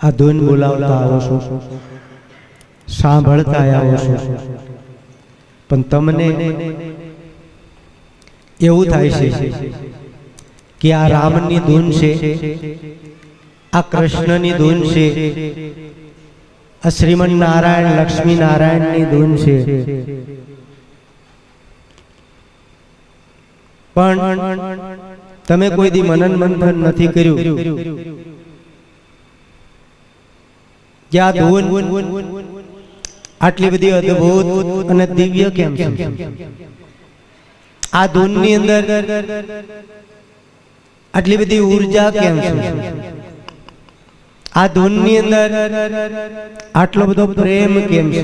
આ ધૂન બોલાવતા આવો છો સાંભળતા આવો છો પણ તમને એવું થાય છે કે આ રામની ધૂન છે, આ કૃષ્ણની ધૂન છે, આ શ્રીમન નારાયણ લક્ષ્મી નારાયણની ધૂન છે. પણ તમે કોઈ દી મનન મંથન નથી કર્યું. આ ધૂન આટલી બધી અદ્ભુત અને દિવ્ય કેમ છે? આ ધૂનની અંદર આટલી બધી ઊર્જા કેમ છે? આ ધૂનની અંદર આટલો બધો પ્રેમ કેમ છે?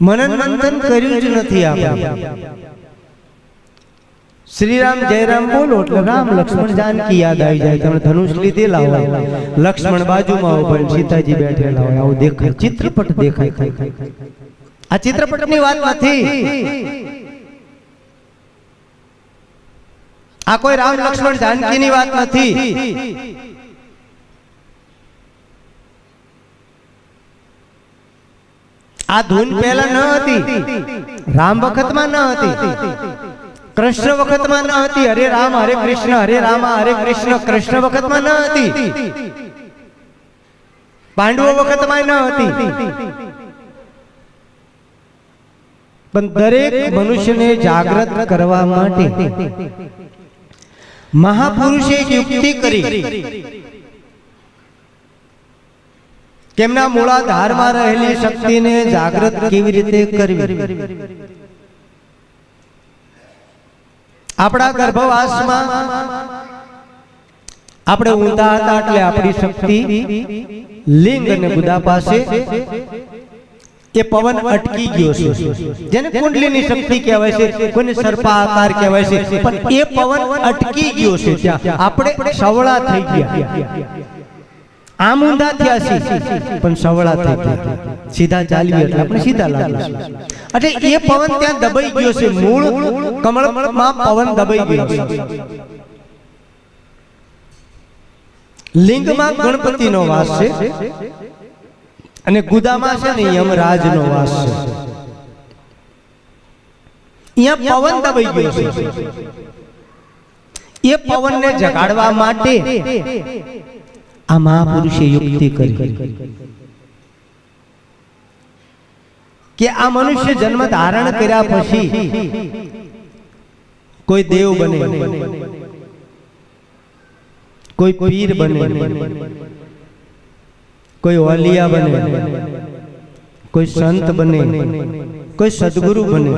મનન મંથન કર્યું જ નથી આપણે શ્રી રામ જયરામ બોલો એટલે રામ લક્ષ્મણ જાનકી યાદ આવી જાય. તમે ધનુષ લીધેલા હોય લક્ષ્મણ બાજુમાં હોય સીતાજી બેઠેલા હોય. આવું દેખાય. ચિત્રપટ દેખાય. આ ચિત્રપટની વાત નથી. આ કોઈ રામ લક્ષ્મણ જાનકીની વાત નથી. આ ધૂન પહેલા ન હતી. રામ વખતમાં ન હતી. કૃષ્ણ વખતમાં ન હતી. હરે રામ, હરે કૃષ્ણ, હરે રામ, હરે કૃષ્ણ કૃષ્ણ વખતમાં ન હતી. પાંડવો વખતમાં ન હતી. પણ દરેક મનુષ્યને જાગૃત કરવા માટે મહાપુરુષે યુક્તિ કરી. કેમના મૂળાધારમાં રહેલી શક્તિને જાગૃત કેવી રીતે કરવી? આપણા ગર્ભવાસમાં આપણે ઊંધા હતા એટલે આપણી શક્તિ લિંગ અને ગુદા પાસે એ પવન અટકી ગયો છે. જેને કુંડલીની શક્તિ કહેવાય છે કોઈને સર્પાકાર કહેવાય છે. પણ એ પવન અટકી ગયો છે ત્યાં. આપણે સવળા થઈ ગયા. આમ ઊંધા થયા છે. પણ સવળા થઈ ગયા. સીધા ચાલીએ એટલે આપણે સીધા લાગીશું એટલે એ પવન ત્યાં દબાઈ ગયો છે. મૂળ કમળમાં પવન દબાઈ ગયો છે. લિંગમાં ગણપતિનો વાસ છે. અને ગુદામાં છે ને યમરાજનો વાસ છે. અહીંયા પવન દબાઈ ગયો છે. એ પવનને જગાડવા માટે આ મહાપુરુષે યુક્તિ કરી. કે આ મનુષ્ય જન્મ ધારણ કર્યા પછી કોઈ દેવ બને કોઈ પીર બને કોઈ વાલિયા બને કોઈ સંત બને કોઈ સદગુરુ બને.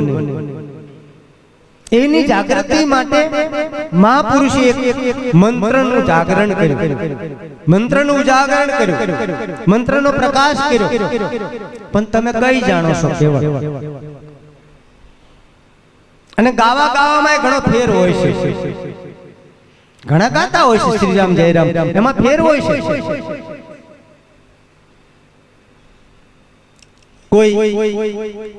એની જાગૃતિ માટે મહાપુરુષે એક મંત્રનું જાગરણ કર્યું. મંત્રનું ઉજાગરણ કર્યું, મંત્રનો પ્રકાશ કર્યો. પણ તમે કઈ જાણો છો કેવળ? અને ગાવા ગાવામાં ઘણો ફેર હોય છે. ઘણા ગાતા હોય છે શ્રીરામ, જયરામ. એમાં ફેર હોય છે. કોઈ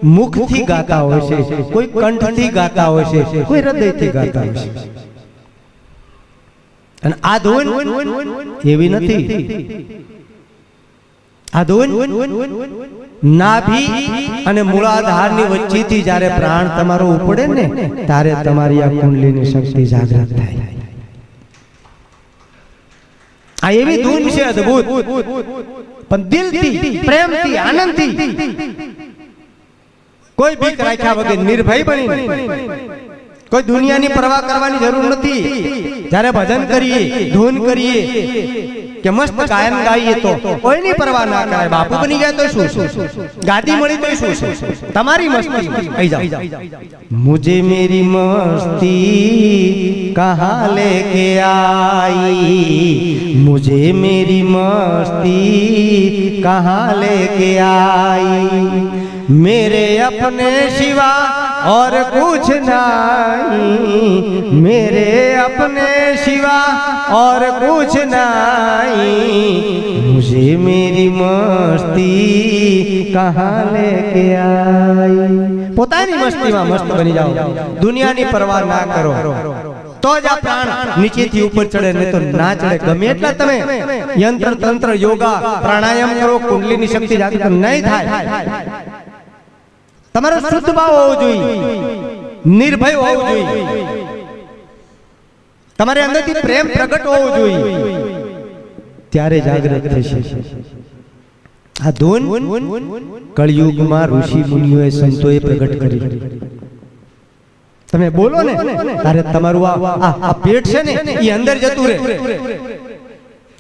મુખથી ગાતા હોય છે, કોઈ કંઠથી ગાતા હોય છે, કોઈ હૃદયથી ગાતા હોય છે. અને આ ધોન એવી નથી. આ ધોન નાભી અને મૂળાધારની વચ્ચેથી જ્યારે પ્રાણ તમારો ઉપડે ને, ત્યારે તમારી આ કુંડલીની શક્તિ જાગૃત થાય. આ એવી ધૂન છે અદ્ભુત. પણ દિલથી, પ્રેમથી, આનંદથી કોઈ ભીખ રાખ્યા વગર નિર્ભય બની કોઈ દુનિયાની પરવા કરવાની જરૂર નથી. જ્યારે ભજન કરીએ ધૂન કરીએ કે મસ્ત ગાયન ગાઈએ તો કોઈની પરવા ના કરાય બાપુ બની જાય તો શું શું ગાદી મળી તો શું શું? તમારી મસ્તી. મુજે મેરી મસ્તી કહા લેકે આઈ? મુજે મેરી મસ્તી કહા લેકે આઈ? મેરે અપને શિવા और कुछ नहीं मेरे अपने सिवा और कुछ नहीं मुझे मेरी मस्ती कहाँ लेके आई પોતાની મસ્તીમાં મસ્ત બની જાઓ દુનિયાની પરવા ના કરો તો જ આ પ્રાણ નીચેથી ઉપર ચડે નહીં તો ના ચડે ગમે એટલા તમે યંત્ર તંત્ર યોગા પ્રાણાયામ કરો કુંડલીની શક્તિ જાગૃત નહીં થાય તમારો શુદ્ધ ભાવ હોવો જોઈએ. નિર્ભય હોવો જોઈએ. તમારે અંદરથી પ્રેમ પ્રગટ હોવો જોઈએ. ત્યારે જાગૃત થશે. આ ધૂન કળિયુગમાં ઋષિ મુનિઓએ સંતોએ પ્રગટ કરી. તમે બોલો ને. તારે તમારું આ પેટ છે ને એ અંદર જતું રહે.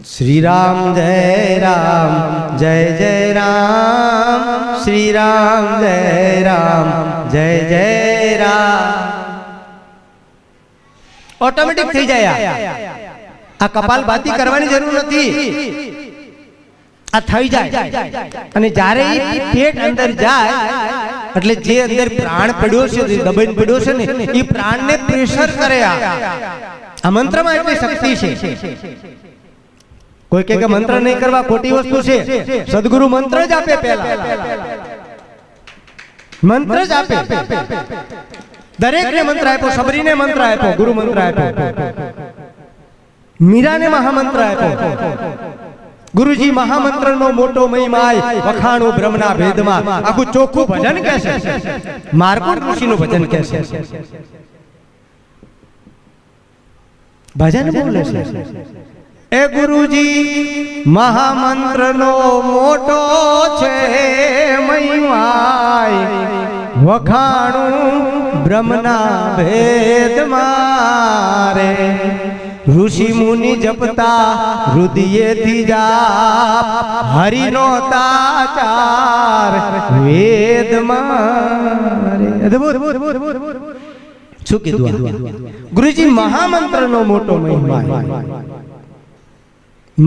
શ્રી રામ જય રામ, જય જય રામ શ્રી રામ જય રામ, જય જય રામ. ઓટોમેટિક થઈ જાય આ. કપાલ ભાતી કરવાની જરૂર નથી. આ થઈ જાય. અને જ્યારે પેટ અંદર જાય, એટલે જે અંદર પ્રાણ પડ્યો છે, જે દબાઈને પડ્યો છે ને, એ પ્રાણને પ્રેશર કરે આ મંત્રમાં એટલી શક્તિ છે. કોઈ કે મંત્ર નહીં કરવા ખોટી વસ્તુ છે. સદગુરુ મંત્ર જ આપે પેલા મંત્ર જ આપે. દરેકને મંત્ર આપ્યો સબરીને મંત્ર આપ્યો ગુરુ મંત્ર આપ્યો. મીરાને મહામંત્ર આપ્યો. ગુરુજી મહામંત્રનો મોટો મહિમાય વખાણો બ્રહ્મના ભેદમાં. આખું ચોખ્ખું ભજન કે છે. માર્કુટ ઋષિનું ભજન કે છે. ભજન બોલે છે. એ ગુરુજી, મહામંત્રનો મોટો છે મહિમાય. વખાણું બ્રહ્મના ભેદ મારે. ઋષિ મુનિ જપતા હૃદયેથી જાપ, હરિનો તાચાર વેદ શું કીધું? ગુરુજી, મહામંત્રનો મોટો મહિમા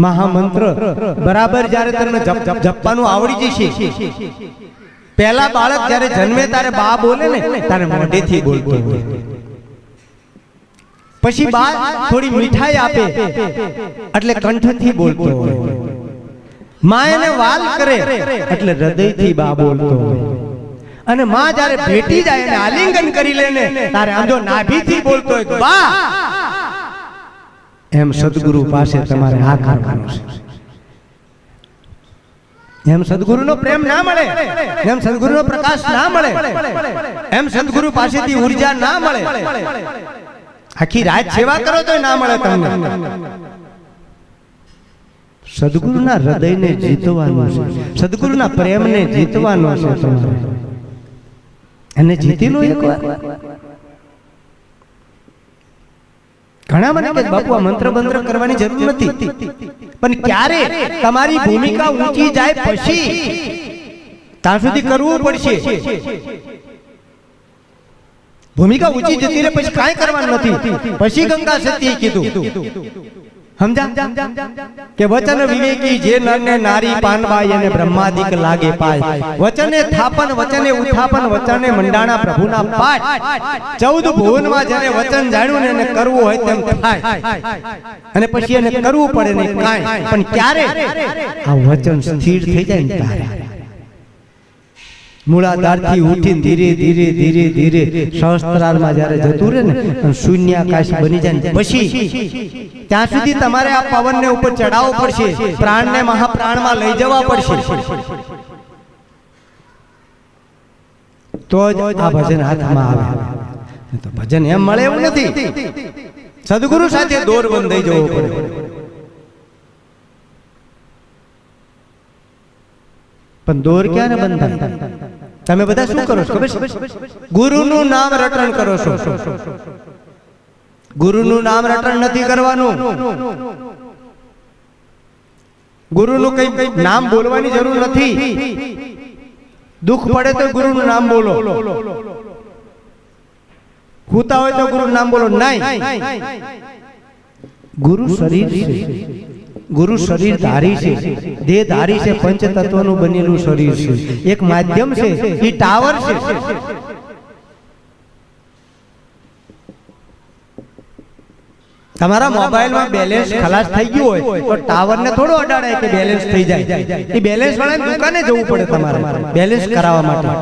મહામંત્ર. બરાબર જ્યારે તમને જપ જપ જપવાનું આવડી જશે. પહેલા બાળક જ્યારે જન્મે તારે બા બોલે ને તારે મોઢેથી બોલતો હોય. પછી બા થોડી મીઠાઈ આપે, એટલે કંઠથી બોલતો હોય. મા એને વાલ કરે, એટલે હૃદયથી બા બોલતો હોય. અને માં જ્યારે ભેટી જાય આલિંગન કરી લે ને તારે આમ જો નાભીથી બોલતો હોય બા એમ સદગુરુ પાસે તમારે આ કરવાનું છે. એમ સદગુરુનો પ્રેમ ના મળે, એમ સદગુરુનો પ્રકાશ ના મળે, એમ સદગુરુ પાસેથી ઊર્જા ના મળે. આખી રાત સેવા કરો તો ના મળે તમને. સદગુરુના હૃદયને જીતવાનું છે. સદગુરુના પ્રેમને જીતવાનો છે તમારે. એને જીતી લો એકવાર ઘણા મને કે બાપુ, આ મંત્ર બંત્ર કરવાની જરૂર નથી. પણ ક્યારે તમારી ભૂમિકા ઊંચી જાય પછી ત્યાં સુધી કરવું પડશે. ભૂમિકા ઊંચી જતી રહે પછી કાંઈ કરવાનું નથી. પછી ગંગા સતીએ કીધું. સમજા? કે વચન વિવેકી જે નરને નારી પાનબાઈ એને બ્રહ્માદિક લાગે પાય. વચને થાપન વચને ઉત્થાપન વચને મંડાણા પ્રભુના પાઠ. ચૌદ ભુવનમાં જેને વચન જાણ્યું ને એને કરવું હોય તેમ થાય. અને પછી એને કરવું પડે કાંઈ. પણ ક્યારે? આ વચન સ્થિર થઈ જાય ને ત્યારે મૂળાધારથી ઉઠીને ધીરે ધીરે ધીરે ધીરે સહસ્ત્રારમાં જ્યારે જતું રહે ને અને શૂન્યાકાશ બની જાય પછી ત્યાં સુધી તમારે આ પવનને ઉપર ચડાવવો પડશે પ્રાણને મહાપ્રાણમાં લઈ જવા પડશે. તો જ આ ભજન હાથમાં આવે. તો ભજન એમ મળે એવું નથી. સદગુરુ સાથે દોર બંધાઈ જવો પડે. પણ દોર ક્યાં ને બંધન? તમે બધા શું કરો છો? ખબર ગુરુનું નામ રટણ કરો છો. ગુરુનું નામ રટણ નથી કરવાનું. ગુરુનું કઈ નામ બોલવાની જરૂર નથી. દુઃખ પડે તો ગુરુનું નામ બોલો. હુતા હોય તો ગુરુનું નામ બોલો. નહીં. ગુરુ શરીર છે. ગુરુ શરીર ધારી છે દેહ ધારી છે પંચ તત્વનું બનેલું શરીર છે. એક માધ્યમ છે એ ટાવર છે. તમારા મોબાઈલમાં બેલેન્સ ખલાસ થઈ ગયું હોય તો ટાવર ને થોડો અડાડાય કે બેલેન્સ થઈ જાય. એ બેલેન્સ વાળા દુકાને જવું પડે તમારે. બેલેન્સ કરાવવા માટે.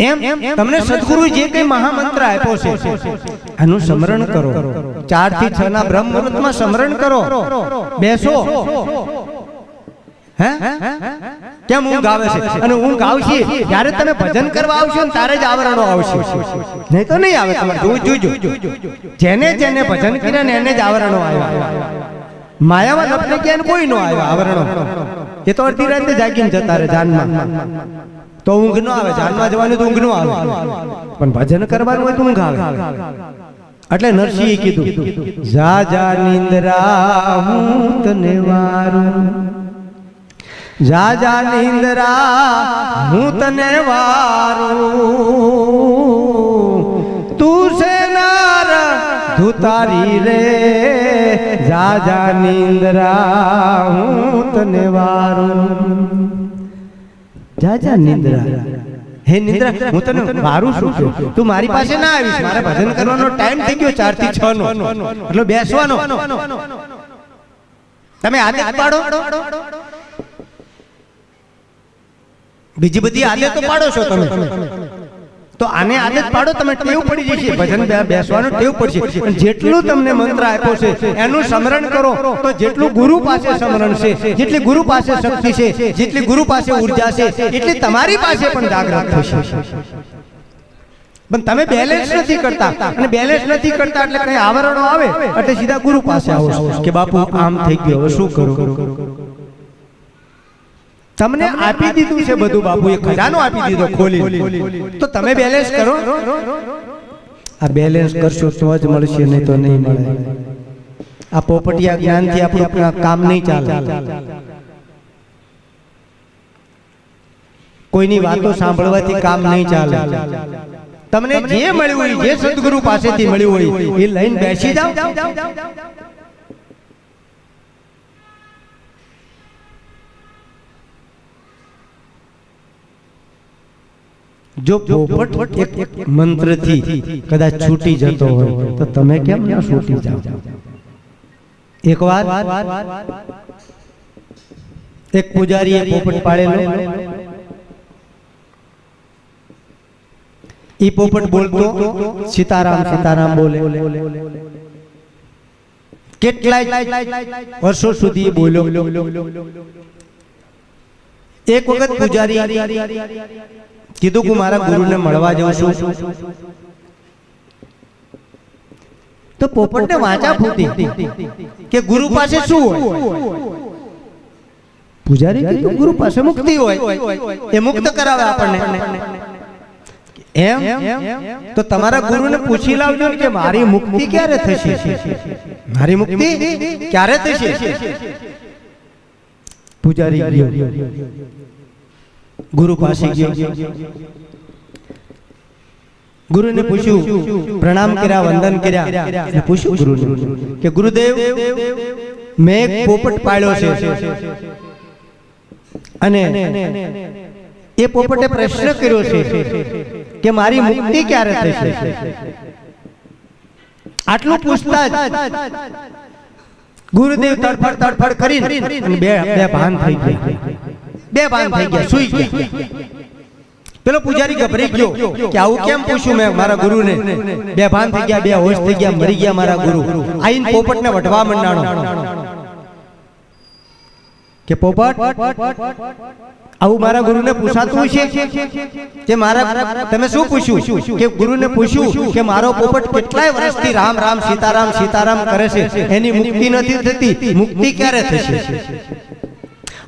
એમ તમને સદગુરુ જે કઈ મહામંત્ર આપ્યો છે આનું સ્મરણ કરો. ચારથી છ ના બ્રહ્મ મુહૂર્તમાં સ્મરણ કરો. બેસો. હે? કેમ ઊંઘ આવે છે? અને ઊંઘ આવશે? જ્યારે તમે ભજન કરવા આવશો ને ત્યારે જ આવરણો આવશે. નહીં તો નહીં આવે તમારે. જોવું જોજો જેને જેને ભજન કર્યા ને એને જ આવરણો આવ્યા. માયામાં લપને ગયા કોઈ નો આવ્યા આવરણો. એ તો અડધી રાતે જાગીને જતા રહે જાનમાં તો ઊંઘ નો આવે, જાનમાં જવાનું તો ઊંઘ નો આવે. પણ ભજન કરવાનું હોય તો ઊંઘ આવે. એટલે નરસિંહ કીધું, જા જા, નિંદ્રા હું તને વારું જા જા, નિંદ્રા હું તને વારું તું છે નાર ધુતારી રે. જા જા, નિંદ્રા હું તને વારું જા જા નિંદ્રા. હે નિંદ્રા હું તને મારું શું છું? તું મારી પાસે ના આવીશ. મારે ભજન કરવાનો ટાઈમ થઈ ગયો ચારથી છ નો એટલે બેસવાનો. તમે આદત પાડો. બીજી બધી આદતો પાડો છો તમે. તો આને આદત પાડો તમે ટેવ પડી જશે ભજન બેસવાનું ટેવ પડશે પણ જેટલું તમને મંત્ર આપ્યો છે એનું સ્મરણ કરો. તો જેટલું ગુરુ પાસે સ્મરણ છે જેટલી ગુરુ પાસે શક્તિ છે જેટલી ગુરુ પાસે ઊર્જા છે એટલી તમારી પાસે પણ જાગૃત થશે. પણ તમે બેલેન્સ નથી કરતા. અને બેલેન્સ નથી કરતા એટલે કઈ આવરણો આવે? એટલે સીધા ગુરુ પાસે આવો કે બાપુ આમ થઈ ગયું. શું કરું? તમને આપી દીધું છે બધું બાપુ એ ખજાનો આપી દીધો ખોલી તો તમે બેલેન્સ કરો. આ બેલેન્સ કરશો તો જ મળશે નહીં તો નહીં મળે. આ પોપટિયા જ્ઞાનથી આપણું કામ નહીં ચાલે. કોઈની વાતો સાંભળવાથી કામ નહીં ચાલે. તમને જે મળ્યું હોય જે સદગુરુ પાસેથી મળ્યું હોય એ લઈને બેસી જાઓ. જો પોપટ એક મંત્રથી કદાચ છૂટી જતો હોય તો તમે કેમ ના છૂટી જાઓ એકવાર એક પૂજારીએ પોપટ પાડેલો ઈ પોપટ બોલતો સીતારામ સીતારામ બોલે કેટલાય વર્ષો સુધી એ બોલ્યો એક વખત પૂજારી કીધું કે મારા ગુરુને મળવા જાઉં છું. તો પોપટને વાંચા ફૂટી કે ગુરુ પાસે શું હોય? પૂજારી કીધું ગુરુ પાસે મુક્તિ હોય? એ મુક્ત કરાવે આપણને. એમ? તો તમારા ગુરુને પૂછી લાવજો કે મારી મુક્તિ ક્યારે થશે? મારી મુક્તિ ક્યારે થશે? પૂજારી ગુરુ પાસે ગયો. ગુરુને પૂછ્યું પ્રણામ કર્યા વંદન કર્યા? અને પૂછ્યું ગુરુને કે ગુરુદેવ મેં એક પોપટ પાડ્યો છે. અને એ પોપટે પ્રશ્ન કર્યો છે કે મારી મુક્તિ ક્યારે થશે? આટલું પૂછતા જ ગુરુદેવ તડફડ તડફડ કરી બે બે ભાન થઈ ગયા બે ભાન થઈ ગયા, સુઈ ગયા. પેલો પૂજારી ગભરાઈ ગયો કે આવું કેમ પૂછ્યું મેં મારા ગુરુને? બે ભાન થઈ ગયા, બે હોશ થઈ ગયા, મરી ગયા મારા ગુરુ. આઈન પોપટને વઢવા મંડાણો. કે પોપટ, આવું મારા ગુરુને પૂછાતું છે કે મારા તમે શું પૂછ્યું? કે ગુરુને પૂછ્યું કે મારો પોપટ કેટલાય વર્ષથી રામ રામ, સીતારામ સીતારામ કરે છે? એની મુક્તિ નથી થતી. મુક્તિ ક્યારે થશે?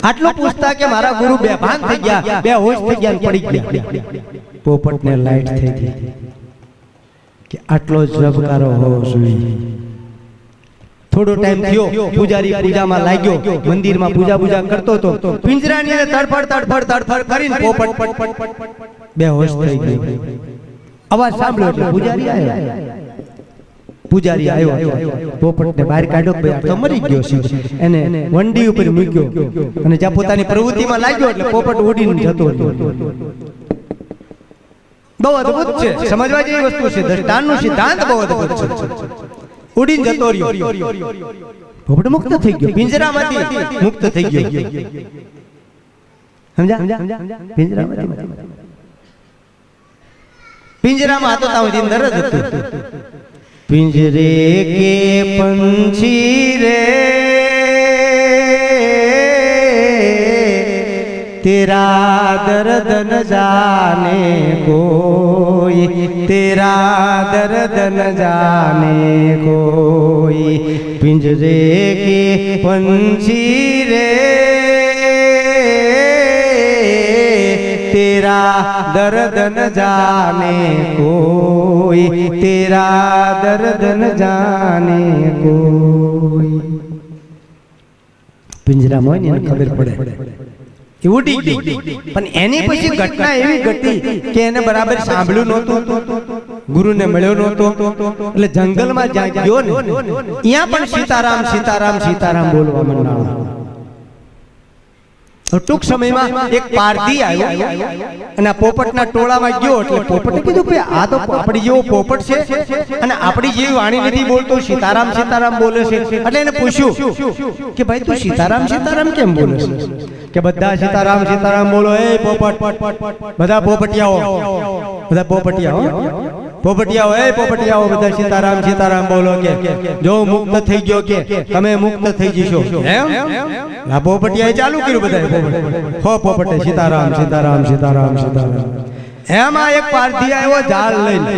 આટલું પૂછતા કે મારા ગુરુ બે ભાન થઈ ગયા બે હોશ થઈ ગયા પડી ગયા. પોપટને લાઈટ થઈ ગઈ. કે આટલો જબકારો હોવો જોઈએ. થોડો ટાઈમ થયો પૂજારી પૂજામાં લાગ્યો મંદિરમાં પૂજા પૂજા કરતો હતો. પિંજરાની તડફડ તડફડ તડફડ કરીને પોપટ બે હોશ થઈ ગઈ. અવાજ સાંભળ્યો એટલે પૂજારી આવ્યો. પૂજારી આવ્યો પોપટને બહાર કાઢ્યો ભાઈ તો મરી ગયો છે એને વંડી ઉપર મૂક્યો અને જ્યાં પોતાની પ્રવૃત્તિમાં લાગ્યો એટલે પોપટ ઉડીને જતો હતો બહુ અદ્ભુત છે. સમજવા જેવી વસ્તુ છે. દ્રષ્ટાંતનો સિદ્ધાંત બહુ અદ્ભુત છે. ઉડીને જતો રહ્યો. પોપટ મુક્ત થઈ ગયો. પિંજરામાંથી મુક્ત થઈ ગયો. સમજા પિંજરામાંથી પિંજરામાં હતો તાવ અંદર જ હતું. પિંજરે કે પંછી રે તેરા દર્દ ન જાને કોઈ તેરા દર્દ ન જાને કોઈ પિંજરે કે પંછી રે ન જાને કોઈ તેરા દર્દ ન જાને કોઈ પિંજરામાં હોય ને એને ખબર પડે એ ઉડી ગઈ પણ એની પછી ઘટના એવી ઘટી કે એને બરાબર સાંભળ્યું નહોતું ગુરુને મળ્યો નહોતો। એટલે જંગલમાં જ્યાં ગયો ને ત્યાં પણ સીતારામ સીતારામ સીતારામ બોલવા માંડ્યો તો ટૂંક સમયમાં એક પારધી આવ્યો અને આ પોપટના ટોળામાં ગયો એટલે પોપટે કીધું કે આ તો આપણી જેવો પોપટ છે અને આપણી જેવી વાણી નથી બોલતો, સીતારામ સીતારામ બોલે છે. એટલે એને પૂછ્યું કે ભાઈ, તું સીતારામ સીતારામ કેમ બોલે છે? કે બધા સીતારામ સીતારામ બોલો, એ પોપટ, બધા પોપટિયાઓ બધા પોપટિયાઓ પોપટિયાઓ એ પોપટિયાઓ, બધા સીતારામ સીતારામ બોલો કે, જો મુક્ત થઈ ગયો કે, તમે મુક્ત થઈ જશો. એમ? આ પોપટિયાએ ચાલુ કર્યું બધા હો પોપટે, સીતારામ સીતારામ સીતારામ સીતારામ. એમાં એક પારધી આવ્યો ઝાડ લઈને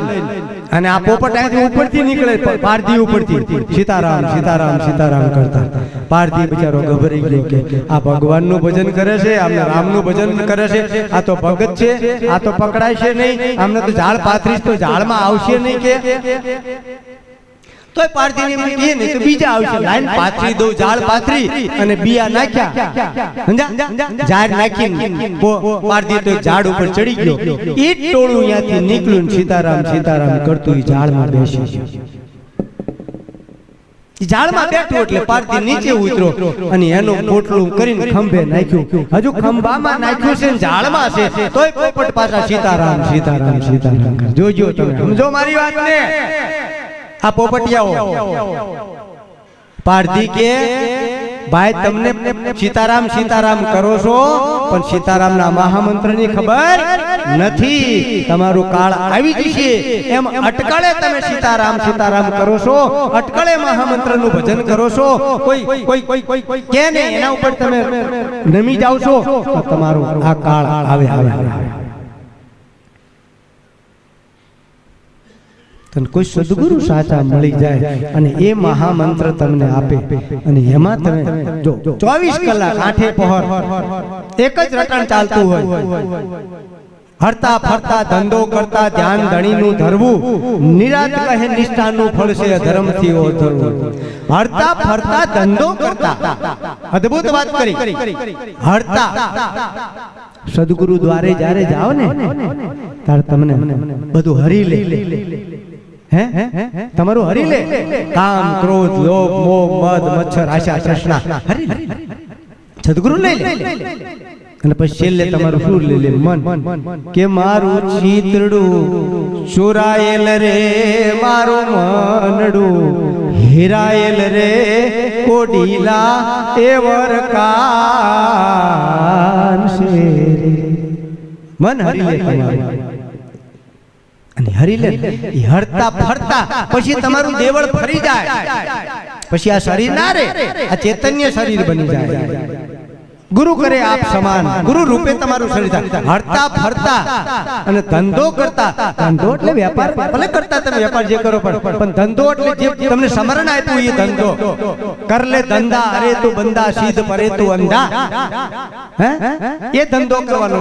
અને આ પોપટ અહીંથી ઉપરથી નીકળે પારધી ઉપરથી સીતારામ સીતારામ સીતારામ કરતા. પારધી બિચારો ગભરાઈ ગયો કે આ ભગવાનનું ભજન કરે છે આમને રામનું ભજન કરે છે. આ તો ભગત છે આ તો પકડાય છે નહીં. આમને તો ઝાડ પાથરીશ તો ઝાડમાં આવશે નહીં કે. તોય પારધીને એમ કહે ને તો બીજા આવશે. લાઈન પાથરી દઉં ઝાડ પાથરી અને બિયા નાખ્યા. સમજા ઝાડ નાખી પારધી તો ઝાડ ઉપર ચડી ગયો. એ ટોળું અહીંયાથી નીકળ્યું સીતારામ સીતારામ કરતું એ ઝાડમાં બેસી ઝાડમાં બેઠું એટલે પારધી નીચે ઉતરો અને એનું પોટલું કરીને ખંભે નાખ્યું. હજુ ખંભામાં નાખ્યું છે ઝાડમાં છે. તોય પોપટ પાછા સીતારામ સીતારામ સીતારામ જોજો તમે. સમજો મારી વાત ને આ પોપટિયાઓ. પારધી કે, ભાઈ, તમને સીતારામ સીતારામ કરો છો, પણ સીતારામના મહામંત્રની ખબર નથી. તમારું કાળ આવી જશે. એમ અટકળે તમે સીતારામ સીતારામ કરો છો. અટકળે મહામંત્રનું ભજન કરો છો. કોઈ કોઈ કોઈ કોઈ કોઈ કે ને એના ઉપર તમે નમી જાવ છો તમારું આ કાળ આવે આવે આવે. કોઈ સદગુરુ સાચા મળી જાય અને એ મહામંત્ર તમને આપે. અને એમાં તમે જો ચોવીસ કલાક આઠે પહોર, એક જ રટણ ચાલતું હોય. હરતા ફરતા, ધંધો કરતા, ધ્યાન ધણીનું ધરવું, નિરાત કહે નિષ્ઠાનું ફળ છે ધર્મથી ઓધરવું હરતા ફરતા, ધંધો કરતા. અદ્ભુત વાત કરી. હરતા સદગુરુ દ્વારે જ્યારે જાઓ ને, ત્યારે તમને બધું હરી લે. હે? તમારું હરી લે કામ, ક્રોધ, લોભ, મોહ, મદ, મચ્છર, આશા, તૃષ્ણા. હરી લે સદગુરુ લે. અને પછી છેલ્લે તમારું શું લઈ લે? મન. કે મારું ચિતડું ચોરાયેલ રે, મારું મનડું હિરાયેલ રે, કોડીલા એવર કાન છે. મન હરી લે તમારું. અને હરી લે એ હરતા ફરતા. પછી તમારું દેવળ ફરી જાય. પછી આ શરીર ના રે આ ચૈતન્ય શરીર બની જાય. ગુરુ કરે આપ સમાન. ગુરુ રૂપે તમારું શરીર હરતા ફરતા. અને ધંધો કરતા. ધંધો એટલે વેપાર. ભલે કરતા તમે વેપાર જે કરો પણ ધંધો એટલે જે તમને સમરણ આપ્યું એ ધંધો. કર લે ધંધા અરે તું બંદા સીધ પરે તું અંધા. હે? એ ધંધો કરવાનો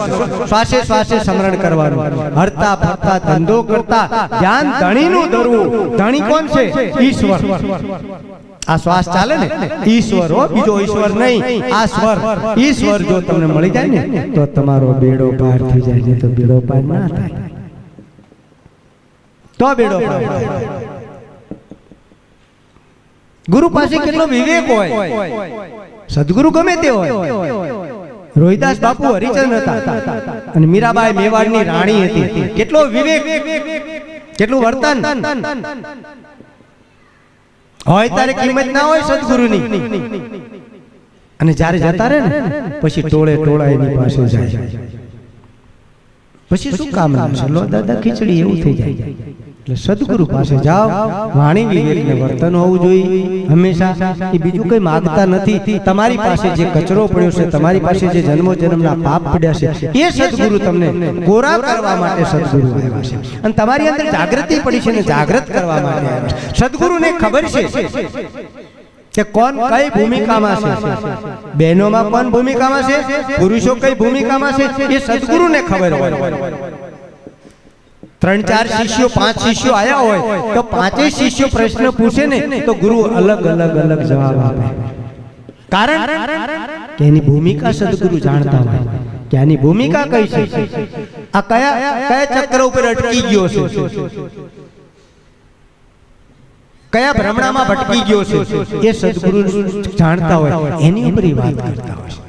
શ્વાસે શ્વાસે સમરણ કરવાનું. હરતા ફરતા ધંધો કરતા. ધ્યાન ધણીનું ધરવું. ધણી કોણ છે? ઈશ્વર. આ શ્વાસ ચાલે ને? ઈશ્વર હો, બીજો ઈશ્વર નહીં. આ સ્વર, ઈશ્વર જો તમને મળી જાય ને, તો તમારો બેડો પાર થઈ જાય ને તો બેડો પાર ના થાય. તો બેડો ગુરુ પાસે કેટલો વિવેક હોય? સદગુરુ ગમે તે હોય. રોહિદાસ બાપુ હરિચંદ હતા અને મીરાબાઈ મેવાડની રાણી હતી. કેટલો વિવેક, કેટલું વર્તન. હોય તારે કિંમત ના હોય સદગુરુની. અને જ્યારે જતા રહે ને પછી ટોળે ટોળા એની પાસે જાય. પછી શું કામ લાગશે લો દાદા ખીચડી એવું થઈ જાય. એટલે સદગુરુ પાસે જાઓ વાણી વિવેક ને વર્તન હોવું જોઈએ. હંમેશા એ બીજું કઈ માગતા નથી. તમારી પાસે જે કચરો પડ્યો છે તમારી પાસે જે જન્મો જન્મના પાપ પડ્યા છે એ સદગુરુ તમને કોરા કરવા માટે સદગુરુ આવ્યા છે. અને તમારી અંદર જાગૃતિ પડી છે ને જાગૃત કરવા માટે આવ્યા છે. સદગુરુને ખબર છે કે કોણ કઈ ભૂમિકામાં છે. બહેનોમાં કોણ ભૂમિકામાં છે? પુરુષો કઈ ભૂમિકામાં છે? એ સદગુરુને ખબર હોય. ત્રણ ચાર શિષ્યો પાંચ શિષ્યો આયા હોય તો પાંચે શિષ્યો પ્રશ્ન પૂછે ને તો ગુરુ અલગ અલગ અલગ જવાબ આપે. કારણ કે એની ભૂમિકા સદગુરુ જાણતા હોય કે આની ભૂમિકા કઈ છે? આ કયા કયા ચક્ર ઉપર અટકી ગયો છે? કયા ભ્રમણામાં ભટકી ગયો છે? એ સદગુરુ જાણતા હોય એની ઉપર વાત કરતા હોય. છે